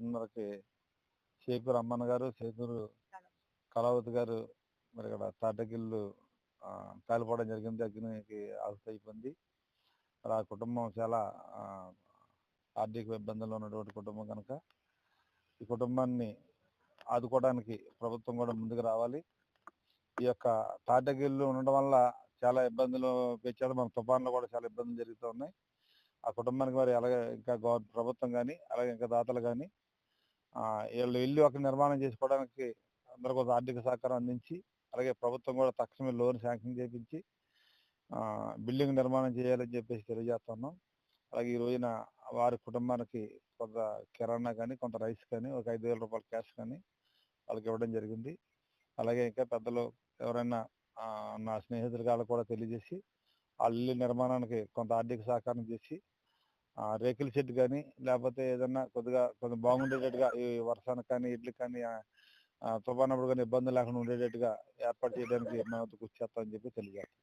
ఆరున్నరకి షేకూరు అమ్మన్న గారు షేకూరు కళావతి గారు మరి ఇక్కడ తాటగిల్లు కాలిపోవడం జరిగింది. అగ్నికి ఆహుతి అయిపోయింది. మరి ఆ కుటుంబం చాలా ఆర్థిక ఇబ్బందుల్లో ఉన్నటువంటి కుటుంబం కనుక ఈ కుటుంబాన్ని ఆదుకోవడానికి ప్రభుత్వం కూడా ముందుకు రావాలి. ఈ యొక్క తాటగిల్లు ఉండడం వల్ల చాలా ఇబ్బందులు పెంచాడు మన తుఫాన్లో కూడా చాలా ఇబ్బందులు జరుగుతూ ఉన్నాయి. ఆ కుటుంబానికి మరి అలాగే ఇంకా గవర్ ప్రభుత్వం కానీ అలాగే ఇంకా దాతలు కానీ వీళ్ళు ఇల్లు ఒక నిర్మాణం చేసుకోవడానికి అందరూ కొంత ఆర్థిక సహకారం అందించి అలాగే ప్రభుత్వం కూడా తక్షణమే లోన్ శాంక్షన్ చేయించి బిల్డింగ్ నిర్మాణం చేయాలని చెప్పేసి తెలియజేస్తున్నాం. అలాగే ఈ రోజున వారి కుటుంబానికి కొంత కిరాణా కానీ కొంత రైస్ కానీ ఒక ఐదు వేల రూపాయల క్యాష్ కానీ వాళ్ళకి ఇవ్వడం జరిగింది. అలాగే ఇంకా పెద్దలు ఎవరైనా నా స్నేహితులు కూడా తెలియజేసి వాళ్ళ ఇల్లు నిర్మాణానికి కొంత ఆర్థిక సహకారం చేసి రేకుల షెడ్ కానీ లేకపోతే ఏదన్నా కొద్దిగా కొంచెం బాగుండేటట్టుగా ఈ వర్షానికి కానీ ఇడ్లకి కానీ తుఫానప్పుడు కానీ ఇబ్బంది లేకుండా ఉండేటట్టుగా ఏర్పాటు చేయడానికి మేము కృషి చేస్తామని చెప్పి తెలియజేస్తాం.